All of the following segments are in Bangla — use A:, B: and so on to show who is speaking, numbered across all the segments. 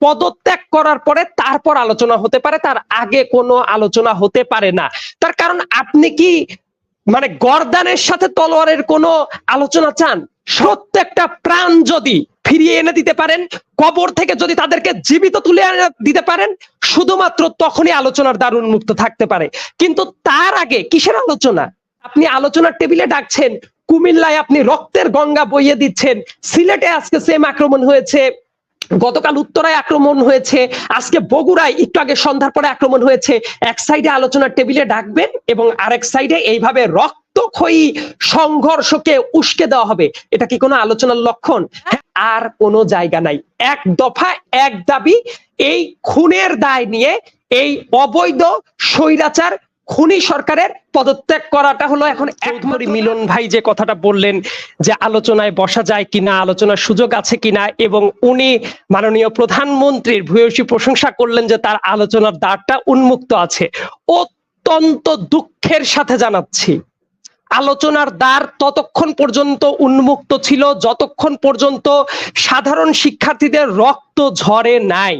A: পদত্যাগ করার পরে তারপর আলোচনা হতে পারে, তার আগে কোনো আলোচনা হতে পারে না। তার কারণ আপনি কি মানে গরদানের সাথে তলোয়ারের কোনো আলোচনা চান? প্রত্যেকটা প্রাণ যদি ফিরিয়ে এনে দিতে পারেন, কবর থেকে যদি তাদেরকে জীবিত তুলে এনে দিতে পারেন, শুধুমাত্র তখনই আলোচনার দ্বার উন্মুক্ত থাকতে পারে। কিন্তু তার আগে কিসের আলোচনা? আপনি আলোচনার টেবিলে ডাকছেন, কুমিল্লায় আপনি রক্তের গঙ্গা বইয়ে দিচ্ছেন, সিলেটে আজকে সেম আক্রমণ হয়েছে। গতকাল উত্তরায় আক্রমণ হয়েছে। আজকে বগুড়ায় একটু আগে সন্ধ্যার পরে আক্রমণ হয়েছে। এক সাইডে আলোচনার টেবিলে ডাকবেন এবং আরেক সাইডে এইভাবে রক্তক্ষয়ী সংঘর্ষকে উস্কে দেওয়া হবে। এটা কি কোনো আলোচনার লক্ষণ? আর কোনো জায়গা নাই। এক দফা, এক দাবি, এই খুনের দায় নিয়ে এই অবৈধ স্বৈরাচার খুনি সরকারের পদত্যাগ করাটা হলো এখন একমাত্র মিলন ভাই যে কথাটা বললেন যে আলোচনায় বসা যায় কিনা আলোচনার সুযোগ আছে কিনা এবং উনি মাননীয় প্রধানমন্ত্রীর ভূয়সী প্রশংসা করলেন যে তার আলোচনার দ্বারটা উন্মুক্ত আছে। অত্যন্ত দুঃখের সাথে জানাচ্ছি আলোচনার দ্বার ততক্ষণ পর্যন্ত উন্মুক্ত ছিল যতক্ষণ পর্যন্ত সাধারণ শিক্ষার্থীদের রক্ত ঝরে নাই।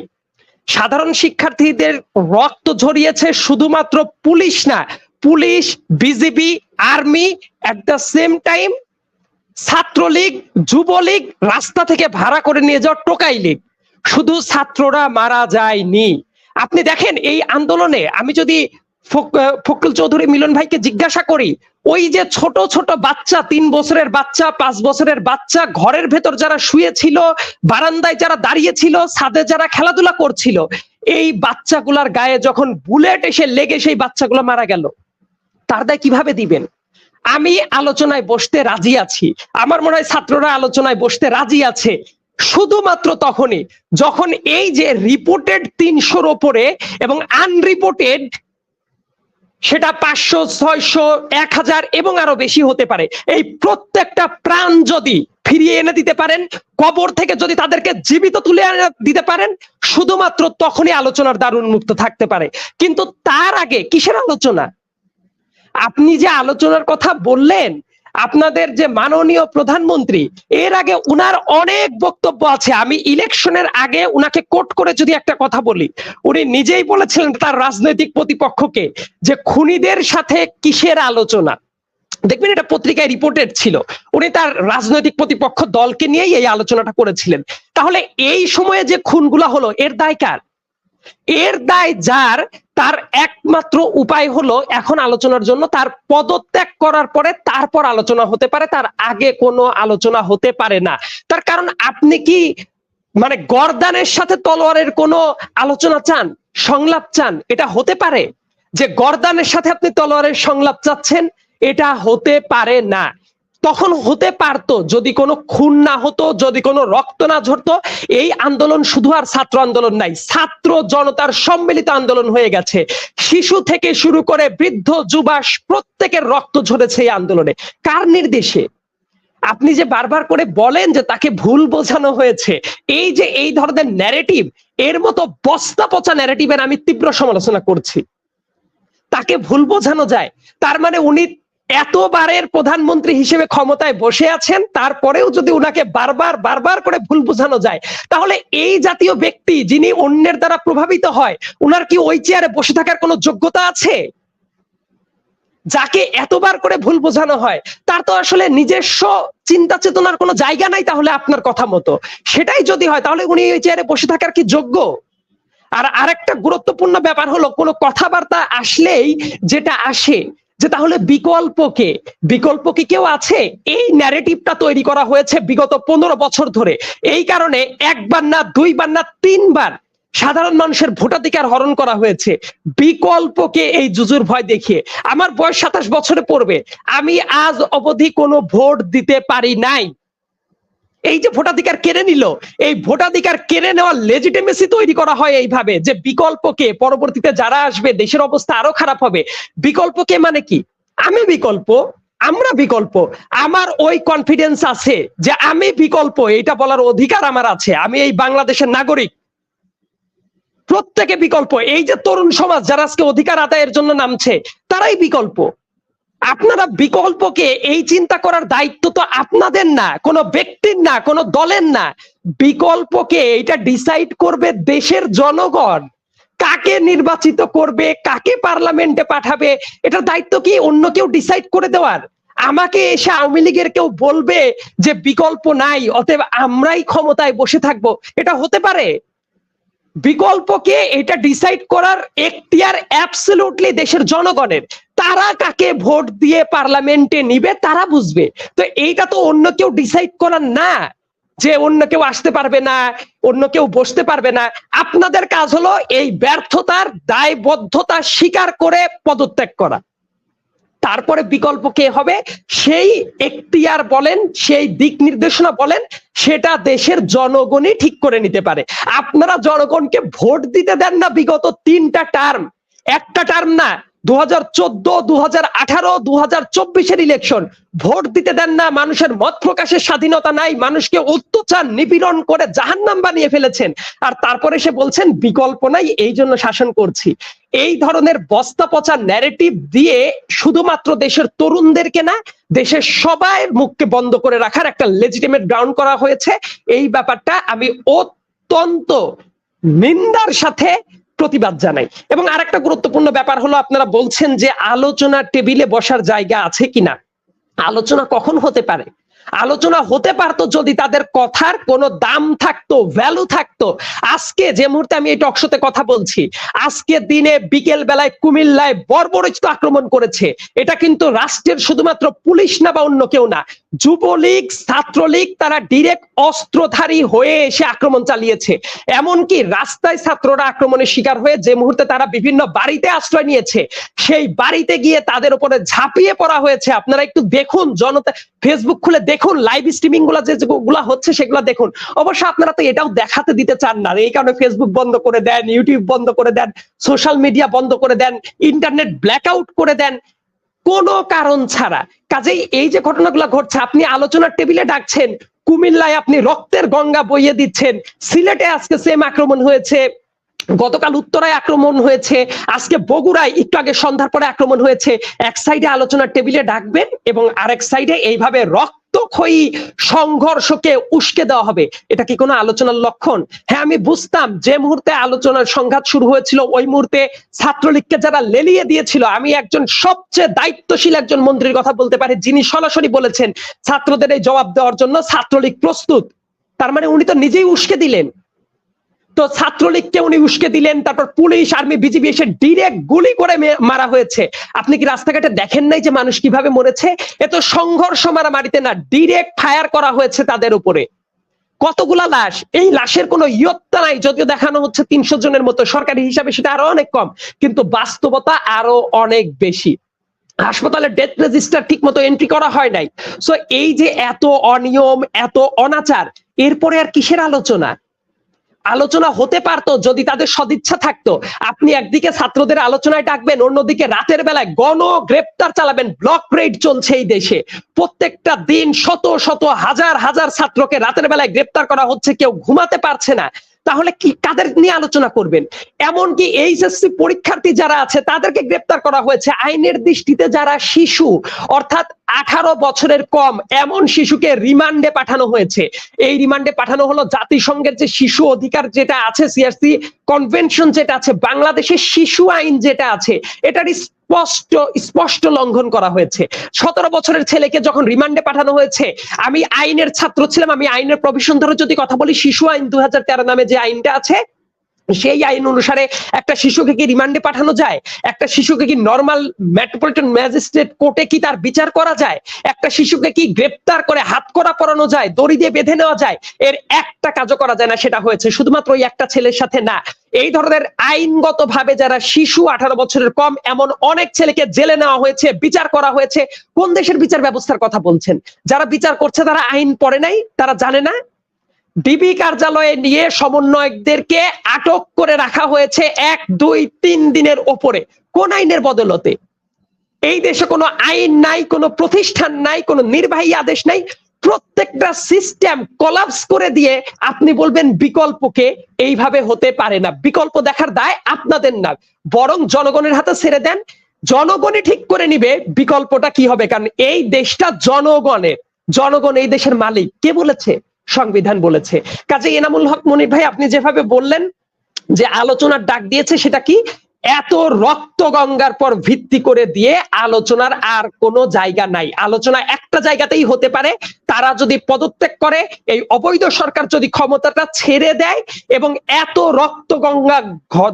A: সাধারণ শিক্ষার্থীদের রক্ত ঝরিয়েছে শুধুমাত্র পুলিশ না, police, BGB, army at the same time Chhatra League, Jubo League রাস্তা থেকে ভাড়া করে নিয়ে যাওয়া টোকাই লীগ। শুধু ছাত্ররা মারা যায়নি। আপনি দেখেন এই আন্দোলনে আমি যদি ফক- ফকরুল চৌধুরী মিলন ভাইকে জিজ্ঞাসা করি ওই যে ছোট ছোট বাচ্চা, তিন বছরের বাচ্চা, পাঁচ বছরের বাচ্চা, ঘরের ভেতর যারা শুয়েছিল, বারান্দায় যারা দাঁড়িয়ে ছিল, ছাদে যারা খেলাধুলা করছিল, এই বাচ্চাগুলার গায়ে যখন বুলেট এসে লেগে সেই বাচ্চাগুলো মারা গেল, তার দায় কীভাবে দিবেন? আমি আলোচনায় বসতে রাজি আছি। আমার মনে হয় ছাত্ররা আলোচনায় বসতে রাজি আছে। শুধুমাত্র তখনই, যখন এই যে রিপোর্টেড তিনশোর ওপরে এবং আনরিপোর্টেড সেটা পাঁচশো, ছয়শো, এক হাজার এবং আরও বেশি হতে পারে। এই প্রত্যেকটা প্রাণ যদি ফিরিয়ে এনে দিতে পারেন, কবর থেকে যদি তাদেরকে জীবিত তুলে দিতে পারেন, শুধুমাত্র তখনই আলোচনার দারুণ মুক্ত থাকতে পারে। কিন্তু তার আগে কিসের আলোচনা? আপনি যে আলোচনার কথা বললেন আপনাদের যে মাননীয় প্রধানমন্ত্রী, এর আগে উনার অনেক বক্তব্য আছে। আমি ইলেকশনের আগে উনাকে কোট করে যদি একটা কথা বলি, উনি নিজেই বলেছিলেন তার রাজনৈতিক প্রতিপক্ষকে যে খুনিদের সাথে কিসের আলোচনা। দেখবেন এটা পত্রিকায় রিপোর্টেড ছিল। উনি তার রাজনৈতিক প্রতিপক্ষ দলকে নিয়েই এই আলোচনাটা করেছিলেন। তাহলে এই সময়ে যে খুনগুলা হলো, এর দায় কার? এর দায় যার, তার একমাত্র উপায় হলো এখন আলোচনার জন্য, তার পদত্যাগ করার পরে তারপর আলোচনা হতে পারে, তার আগে কোনো আলোচনা হতে পারে না। তার কারণ আপনি কি মানে গরদানের সাথে তলোয়ারের কোনো আলোচনা চান, সংলাপ চান? এটা হতে পারে যে গরদানের সাথে আপনি তলোয়ারের সংলাপ চাচ্ছেন, এটা হতে পারে না। তখন হতে পারতো, যদি কোনো খুন না হতো, যদি কোনো রক্ত না ঝরতো, এই আন্দোলন শুধু আর ছাত্র আন্দোলন নাই, ছাত্র জনতার সম্মিলিত আন্দোলন হয়ে গেছে। শিশু থেকে শুরু করে বৃদ্ধ, যুবাস, প্রত্যেকের রক্ত ঝরেছে এই আন্দোলনে। কার নির্দেশে? আপনি যে বারবার করে বলেন যে তাকে ভুল বোঝানো হয়েছে, এই যে এই ধরনের ন্যারেটিভ এর মতো বস্তা পচা ন্যারেটিভের আমি তীব্র সমালোচনা করছি। তাকে ভুল বোঝানো যায়, তার মানে উনি এতবারের প্রধানমন্ত্রী হিসেবে ক্ষমতায় বসে আছেন, তারপরেও যদি উনাকে বারবার বারবার করে ভুল বোঝানো যায়, তাহলে এই জাতীয় ব্যক্তি যিনি অন্যের দ্বারা প্রভাবিত হয়, উনার কি ওই চেয়ারে বসে থাকার কোনো যোগ্যতা আছে? যাকে এতবার করে ভুল বোঝানো হয়, তার তো আসলে নিজস্ব চিন্তা চেতনার কোনো জায়গা নাই তাহলে আপনার কথা মতো। সেটাই যদি হয়, তাহলে উনি ওই চেয়ারে বসে থাকার কি যোগ্য? আর আরেকটা গুরুত্বপূর্ণ ব্যাপার হলো, কোনো কথাবার্তা আসলেই যেটা আসে যে তাহলে বিকল্প কে? বিকল্প কি কেউ আছে? এই ন্যারেটিভটা তৈরি করা হয়েছে বিগত পনেরো বছর ধরে। এই কারণে একবার না, দুইবার না, তিনবার সাধারণ মানুষের ভোটাধিকার হরণ করা হয়েছে। বিকল্পকে এই জুজুর ভয় দেখিয়ে? আমার বয়স সাতাশ বছরে পড়বে। আমি আজ অবধি কোনো ভোট দিতে পারি নাই। এই যে ভোটাধিকার কেড়ে নিল, এই ভোটাধিকার কেড়ে নেওয়ার লেজিটিমেসি তৈরি করা হয় এইভাবে যে বিকল্পকে পরবর্তীতে যারা আসবে, দেশের অবস্থা আরও খারাপ হবে। বিকল্পকে মানে কি? আমি বিকল্প, আমরা বিকল্প। আমার ওই কনফিডেন্স আছে যে আমি বিকল্প এটা বলার অধিকার আমার আছে। আমি এই বাংলাদেশের নাগরিক। প্রত্যেকে বিকল্প। এই যে তরুণ সমাজ যারা আজকে অধিকার আদায়ের জন্য নামছে, তারাই বিকল্প। আপনারা বিকল্পকে এই চিন্তা করার দায়িত্ব তো আপনাদের না, কোনো ব্যক্তির না, কোনো দলের না। বিকল্পকে এটা ডিসাইড করবে দেশের জনগণ। কাকে নির্বাচিত করবে, কাকে পার্লামেন্টে পাঠাবে, এটার দায়িত্ব কি অন্য কেউ ডিসাইড করে দেওয়ার? আমাকে এসে আওয়ামী লীগের কেউ বলবে যে বিকল্প নাই, অতএব আমরাই ক্ষমতায় বসে থাকব। এটা হতে পারে। বিকল্পকে এটা ডিসাইড করার এখতিয়ার অ্যাবসলিউটলি দেশের জনগণের। তারা কাকে ভোট দিয়ে পার্লামেন্টে নিবে তারা বুঝবে। তো এইটা তো অন্য কেউ ডিসাইড করার না, যে অন্য কেউ আসতে পারবে না, অন্য কেউ বসতে পারবে না। আপনাদের কাজ হলো এই ব্যর্থতার দায়বদ্ধতা স্বীকার করে পদত্যাগ করা। তারপরে বিকল্প কে হবে? সেই এখতিয়ার বলেন, সেই দিক নির্দেশনা বলেন, সেটা দেশের জনগণই ঠিক করে নিতে পারে। আপনারা জনগণকে ভোট দিতে দেন না বিগত তিনটা টার্ম একটা টার্ম না দু হাজার চোদ্দ দু হাজার আঠারো দু হাজার চব্বিশের ইলেকশন ভোট দিতে দেন না, মানুষের মত প্রকাশের স্বাধীনতা নাই, মানুষকে অত্যাচার, নিপীড়ন করে জাহান্নাম বানিয়ে ফেলেছেন। আর তারপরে সে বলছেন এই জন্য শাসন করছি। এই ধরনের বস্তা পচা ন্যারেটিভ দিয়ে শুধুমাত্র দেশের তরুণদেরকে না, দেশের সবাই মুখকে বন্ধ করে রাখার একটা লেজিটিমেট গ্রাউন্ড করা হয়েছে। এই ব্যাপারটা আমি অত্যন্ত নিন্দার সাথে প্রতিবাদ জানাই। এবং আরেকটা গুরুত্বপূর্ণ ব্যাপার হলো, আপনারা বলছেন যে আলোচনা টেবিলে বসার জায়গা আছে কিনা। আলোচনা কখন হতে পারে? আলোচনা হতে পারতো যদি তাদের কথার কোনো দাম থাকতো ভ্যালু থাকতো। আজকে যে মুহূর্তে আমি এই টকশোতে কথা বলছি, আজকে দিনে বিকেল বেলায় কুমিল্লায় বর্বরচিত আক্রমণ করেছে। এটা কিন্তু রাষ্ট্রের শুধুমাত্র পুলিশ না বা অন্য কেউ না, যুবলীগ, ছাত্রলীগ তারা ডিরেক্ট অস্ত্রধারী হয়ে এসে আক্রমণ চালিয়েছে। এমনকি রাস্তায় ছাত্ররা আক্রমণের শিকার হয়ে যে মুহূর্তে তারা বিভিন্ন বাড়িতে আশ্রয় নিয়েছে, সেই বাড়িতে গিয়ে তাদের উপরে ঝাঁপিয়ে পড়া হয়েছে। আপনারা একটু দেখুন, জনতা ফেসবুক খুলে দেখুন। লাইভ স্ট্রিমিংগুলা যেগুলা হচ্ছে সেগুলা দেখুন। অবশ্য আপনারা তো এটাও দেখাতে দিতে চান না। এই কারণে ফেসবুক বন্ধ করে দেন ইউটিউব বন্ধ করে দেন সোশ্যাল মিডিয়া বন্ধ করে দেন ইন্টারনেট ব্ল্যাক আউট করে দেন, কোনো কারণ ছাড়া। কাজেই এই যে ঘটনাগুলো ঘটছে, আপনি আলোচনার টেবিলে ডাকছেন, কুমিল্লায় আপনি রক্তের গঙ্গা বইয়ে দিচ্ছেন, সিলেটে আজকে সেম আক্রমণ হয়েছে, গতকাল উত্তরায় আক্রমণ হয়েছে, আজকে বগুড়ায় একটু আগে সন্ধ্যার পরে আক্রমণ হয়েছে। এক সাইডে আলোচনার টেবিলে ডাকবেন এবং আরেক সাইডে এইভাবে রক্তক্ষয়ী সংঘর্ষকে উস্কে দেওয়া হবে। এটা কি কোনো আলোচনার লক্ষণ? হ্যাঁ আমি বুঝতাম যে মুহূর্তে আলোচনার সংঘাত শুরু হয়েছিল, ওই মুহূর্তে ছাত্রলীগকে যারা লেলিয়ে দিয়েছিল, আমি একজন সবচেয়ে দায়িত্বশীল একজন মন্ত্রীর কথা বলতে পারি, যিনি সরাসরি বলেছেন ছাত্রদের এই জবাব দেওয়ার জন্য ছাত্রলীগ প্রস্তুত। তার মানে উনি তো নিজেই উস্কে দিলেন। তো ছাত্রলীগকে উনি উস্কে দিলেন, তারপর পুলিশ, আর্মি, বিজিবি এসে ডিরেক্ট গুলি করে মারা হয়েছে। আপনি কি রাস্তাঘাটে দেখেন নাই যে মানুষ কীভাবে মরেছে? এত সংঘর্ষ মারামারিতে না ডিরেক্ট ফায়ার করা হয়েছে তাদের উপরে। কতগুলা লাশ? এই লাশের কোনো ইয়ত্তা নাই, যদিও দেখানো হচ্ছে তিনশো জনের মতো। সরকারি হিসাবে সেটা আরও অনেক কম, কিন্তু বাস্তবতা আরও অনেক বেশি। হাসপাতালে ডেথ রেজিস্টার ঠিক মতো এন্ট্রি করা হয় নাই। সো এই যে এত অনিয়ম, এত অনাচার, এরপরে আর কিসের আলোচনা? আলোচনা হতে পারতো, যদি তাদের সদিচ্ছা থাকতো। আপনি একদিকে ছাত্রদের আলোচনায় ডাকবেন, অন্যদিকে রাতের বেলায় গণ গ্রেপ্তার চালাবেন। ব্লক রেড চলছে এই দেশে। প্রত্যেকটা দিন শত শত হাজার হাজার ছাত্রকে রাতের বেলায় গ্রেপ্তার করা হচ্ছে, কেউ ঘুমাতে পারছে না। তাহলে কি কাদের নিয়ে আলোচনা করবেন? এমনকি এইচএসসি পরীক্ষার্থী যারা আছে, তাদেরকে গ্রেপ্তার করা হয়েছে। আইনের দৃষ্টিতে যারা শিশু, অর্থাৎ আঠারো বছরের কম, এমন শিশুকে রিমান্ডে পাঠানো হয়েছে। এই রিমান্ডে পাঠানো হলো জাতিসংঘের যে শিশু অধিকার যেটা আছে, সিআরসি কনভেনশন যেটা আছে, বাংলাদেশের শিশু আইন যেটা আছে এটারই স্পষ্ট স্পষ্ট লঙ্ঘন করা হয়েছে। সতেরো বছরের ছেলেকে যখন রিমান্ডে পাঠানো হয়েছে, আমি আইনের ছাত্র ছিলাম, আমি আইনের প্রভিশন ধরে যদি কথা বলি, শিশু আইন দু হাজার তেরো নামে যে আইনটা আছে সেই আইন অনুসারে একটা শিশুকে কি রিমান্ডে পাঠানো যায়? একটা শিশুকে কি নর্মাল মেট্রোপলিটন ম্যাজিস্ট্রেট কোর্টে কি তার বিচার করা যায়? একটা শিশুকে কি গ্রেপ্তার করে হাত করা পরানো যায়? দড়ি দিয়ে বেঁধে নেওয়া যায়? এর একটা কাজও করা যায় না, সেটা হয়েছে শুধুমাত্র ওই একটা ছেলের সাথে না। এই ধরনের আইনগত ভাবে যারা শিশু আঠারো বছরের কম, এমন অনেক ছেলেকে জেলে নেওয়া হয়েছে, বিচার করা হয়েছে, কোন দেশের বিচার ব্যবস্থার কথা বলছেন? যারা বিচার করছে তারা আইন পড়ে নাই, তারা জানে না? ডিবি কার্যালয়ে নিয়ে সমন্বয়কদেরকে আটক করে রাখা হয়েছে এক, দুই, তিন দিনের ওপরে। কোন আইনের বদলতে? এই দেশে কোনো আইন নাই, কোনো প্রতিষ্ঠান নাই, কোনো নির্বাহী আদেশ নাই। প্রত্যেকটা সিস্টেম কলাপস করে দিয়ে আপনি বলবেন বিকল্পকে এইভাবে হতে পারে না। বিকল্প দেখার দায় আপনাদের না। বরং জনগণের হাতে ছেড়ে দেন। জনগণই ঠিক করে নিবে বিকল্পটা কি হবে। কারণ এই দেশটা জনগণের। জনগণ এই দেশের মালিক। কে বলেছে? সংবিধান বলেছে। কাজে এনামুল হক মনির ভাই, আপনি যেভাবে বললেন যে আলোচনার ডাক দিয়েছে, সেটা কি? এত রক্ত গঙ্গার পর ভিত্তি করে দিয়ে আলোচনার আর কোনো জায়গা নাই। আলোচনা একটা জায়গাতেই হতে পারে, তারা যদি পদত্যাগ করে, এই অবৈধ সরকার যদি ক্ষমতাটা ছেড়ে দেয় এবং এত রক্ত গঙ্গা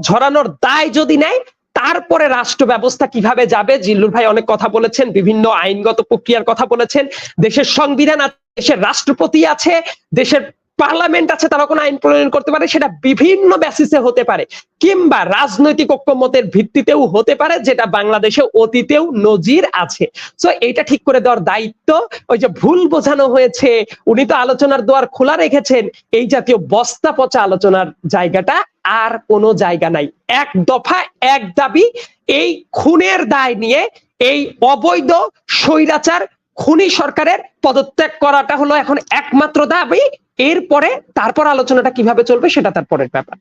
A: ঝরানোর দায় যদি নেয়, তারপরে রাষ্ট্র ব্যবস্থা কীভাবে যাবে? জিল্লুর ভাই অনেক কথা বলেছেন, বিভিন্ন আইনগত প্রক্রিয়ার কথা বলেছেন, দেশের সংবিধান দেশের রাষ্ট্রপতি আছে, দেশের পার্লামেন্ট আছে, তারা কোনো আইন প্রণয়ন করতে পারে, সেটা বিভিন্ন ব্যাসিসে হতে পারে। কিংবা রাজনৈতিক ঐক্যমতের ভিত্তিতেও হতে পারে, যেটা বাংলাদেশে অতীতেও নজির আছে। তো এটা ঠিক করে দেওয়ার দায়িত্ব, ওই যে ভুল বোঝানো হয়েছে, উনি তো আলোচনার দুয়ার খোলা রেখেছেন, এই জাতীয় বস্তা পচা আলোচনার জায়গাটা আর কোনো জায়গা নাই। এক দফা, এক দাবি, এই খুনের দায় নিয়ে, এই অবৈধ স্বৈরাচার খুনি সরকারের পদত্যাগ করাটা হলো এখন একমাত্র দাবি। এরপরে তারপর আলোচনাটা কীভাবে চলবে সেটা তার পরের ব্যাপার।